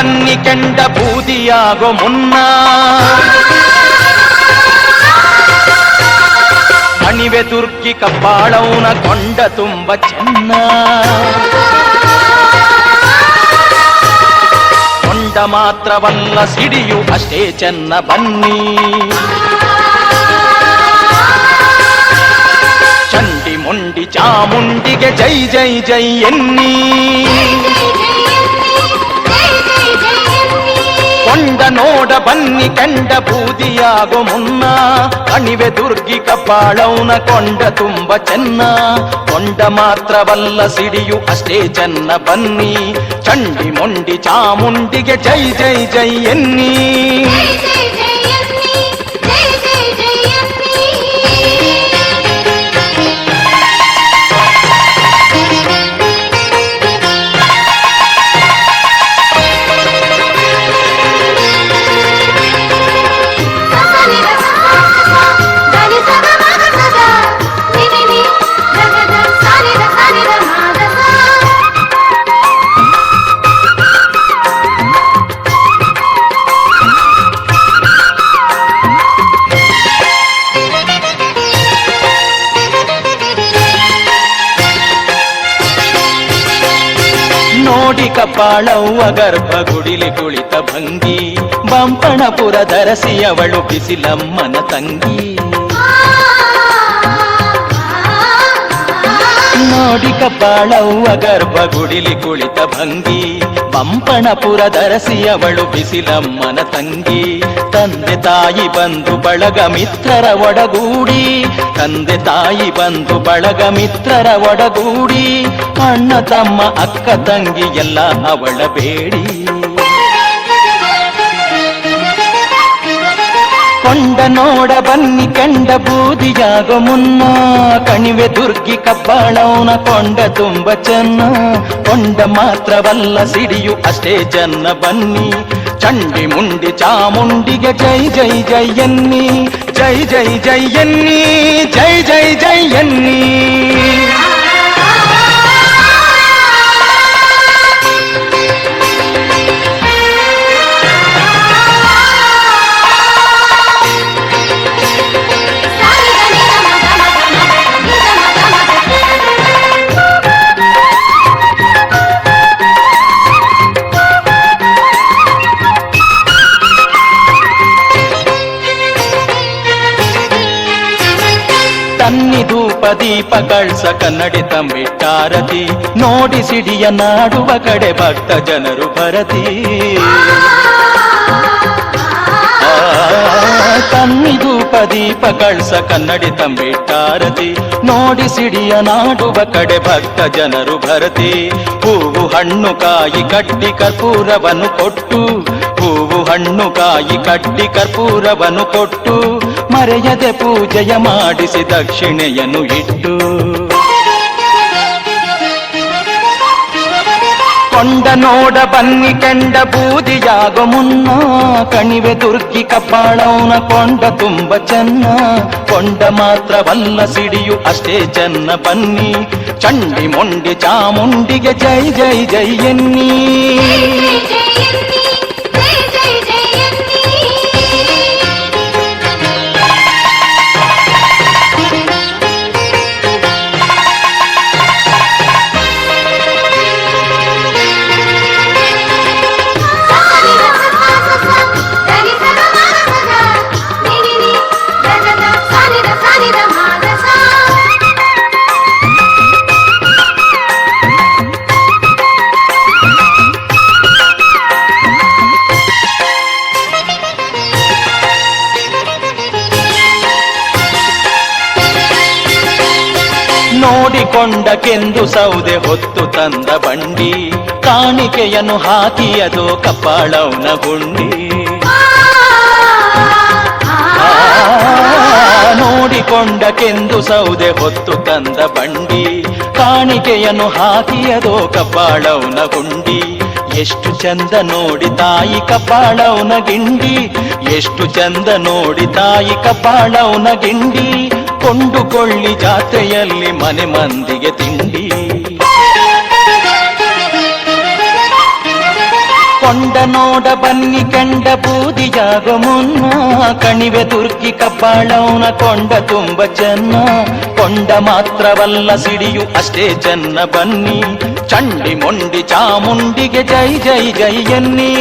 ಬನ್ನಿ ಕೆಂಡ ಬೂದಿಯಾಗೋ ಮುನ್ನ ಅಣಿವೆ ತುರ್ಕಿ ಕಪ್ಪಾಳವನ ಕೊಂಡ ತುಂಬ ಚೆನ್ನ ಕೊಂಡ ಮಾತ್ರವಲ್ಲ ಸಿಡಿಯು ಅಷ್ಟೇ ಚೆನ್ನ ಬನ್ನಿ ಚಂಡಿ ಮುಂಡಿ ಚಾಮುಂಡಿಗೆ ಜೈ ಜೈ ಜೈ ಎನ್ನಿ ಕೊಂಡ ನೋಡ ಬನ್ನಿ ಕಂಡ ಬೂದಿಯಾಗೋ ಮುನ್ನ ಅಣಿವೆ ದುರ್ಗಿ ಕಪ್ಪಾಳವನ ಕೊಂಡ ತುಂಬ ಚೆನ್ನ ಕೊಂಡ ಮಾತ್ರವಲ್ಲ ಸಿಡಿಯು ಅಷ್ಟೇ ಚೆನ್ನ ಬನ್ನಿ ಚಂಡಿ ಮುಂಡಿ ಚಾಮುಂಡಿಗೆ ಜೈ ಜೈ ಜೈ ಎನ್ನಿ ನೋಡಿ ಕಪಾಳವ್ವ ಗರ್ಭಗುಡಿಲಿ ಕುಳಿತ ಭಂಗಿ ಬಂಪಣಪುರ ದರಸಿಯವಳು ಬಿಸಿಲಮ್ಮನ ತಂಗಿ. ನೋಡಿ ಕಪಾಳವ್ವ ಗರ್ಭಗುಡಿಲಿ ಕುಳಿತ ಭಂಗಿ. ಬಂಪಣಪುರ ಧರಸಿ ಅವಳು ಬಿಸಿಲಮ್ಮನ ತಂಗಿ. ತಂದೆ ತಾಯಿ ಬಂದು ಬಳಗ ಮಿತ್ರರ ಒಡಗೂಡಿ. ತಂದೆ ತಾಯಿ ಬಂದು ಬಳಗ ಮಿತ್ರರ ಒಡಗೂಡಿ. ಅಣ್ಣ ತಮ್ಮ ಅಕ್ಕ ತಂಗಿ ಎಲ್ಲ ಅವಳ ಬೇಡಿ. ಕೊಂಡ ನೋಡ ಬನ್ನಿ ಕಂಡ ಬೂದಿಯಾಗೋ ಮುನ್ನ ಕಣಿವೆ ದುರ್ಗಿ ಕಬ್ಬಾಳವನ ಕೊಂಡ ತುಂಬ ಚೆನ್ನ ಕೊಂಡ ಮಾತ್ರವಲ್ಲ ಸಿಡಿಯು ಅಷ್ಟೇ ಜನ್ನ ಬನ್ನಿ ಚಂಡಿ ಮುಂಡಿ ಚಾಮುಂಡಿಗೆ ಜೈ ಜೈ ಜೈ ಎನ್ನಿ ಜೈ ಜೈ ಜೈ ಎನ್ನಿ ಜೈ ಜೈ ಜೈ ಎನ್ನಿ ದೀಪ ಕಳ್ಸ ಕನ್ನಡಿ ತಂಬಿಟ್ಟಾರತಿ ನೋಡಿ ಸಿಡಿಯ ನಾಡುವ ಕಡೆ ಭಕ್ತ ಜನರು ಭರತಿ. ಆ, ತನ್ನಿ ಧೂಪ ದೀಪ ಕಳ್ಸ ಕನ್ನಡಿ ತಂಬಿಟ್ಟಾರತಿ ನೋಡಿ ಸಿಡಿಯ ನಾಡುವ ಕಡೆ ಭಕ್ತ ಜನರು ಭರತಿ. ಹೂವು ಹಣ್ಣು ಕಾಯಿ ಕಟ್ಟಿ ಕರ್ಪೂರವನ್ನು ಕೊಟ್ಟು. ಹೂವು ಹಣ್ಣು ಕಾಯಿ ಕಟ್ಟಿ ಕರ್ಪೂರವನ್ನು ಕೊಟ್ಟು. ಮರೆಯದೆ ಪೂಜೆಯ ಮಾಡಿಸಿ ದಕ್ಷಿಣೆಯನ್ನು ಇಟ್ಟು. ಕೊಂಡ ನೋಡ ಬನ್ನಿ ಕಂಡ ಬೂದಿಯಾಗ ಮುನ್ನ. ಕಣಿವೆ ದುರ್ಗಿ ಕಪಾಳವನ ಕೊಂಡ ತುಂಬ ಚೆನ್ನ. ಕೊಂಡ ಮಾತ್ರವಲ್ಲ ಸಿಡಿಯು ಅಷ್ಟೇ ಚೆನ್ನ ಬನ್ನಿ. ಚಂಡಿ ಮೊಂಡಿ ಚಾಮುಂಡಿಗೆ ಜೈ ಜೈ ಜೈ ಎನ್ನಿ. ನೋಡಿಕೊಂಡ ಕೆಂದು ಸೌದೆ ಹೊತ್ತು ತಂದ ಬಂಡಿ ಕಾಣಿಕೆಯನ್ನು ಹಾಕಿಯದು ಕಪಾಳವನ ಗುಂಡಿ. ಆ, ನೋಡಿಕೊಂಡ ಕೆಂದು ಸೌದೆ ಹೊತ್ತು ತಂದ ಬಂಡಿ ಕಾಣಿಕೆಯನ್ನು ಹಾಕಿಯದೋ ಕಪಾಳವನ ಗುಂಡಿ. ಎಷ್ಟು ಚಂದ ನೋಡಿ ತಾಯಿ ಕಪಾಳವನ ಗಿಂಡಿ ಎಷ್ಟು ಚಂದ ನೋಡಿ ತಾಯಿ ಕಪಾಳವನ ಗಿಂಡಿ ಕೊಂಡುಕೊಳ್ಳಿ ಜಾತ್ರೆಯಲ್ಲಿ ಮನೆ ಮಂದಿಗೆ ತಿಂಡಿ. ಕೊಂಡ ನೋಡ ಬನ್ನಿ ಕೆಂಡ ಬೂದಿಯಾಗೋ ಮುನ್ನ ಕಣಿವೆ ದುರ್ಗಿ ಕಬ್ಬಾಳವನ ಕೊಂಡ ತುಂಬ ಚೆನ್ನ ಕೊಂಡ ಮಾತ್ರವಲ್ಲ ಸಿಡಿಯು ಅಷ್ಟೇ ಚೆನ್ನ ಬನ್ನಿ ಚಂಡಿ ಮೊಂಡಿ ಚಾಮುಂಡಿಗೆ ಜೈ ಜೈ ಜೈ ಎನ್ನಿ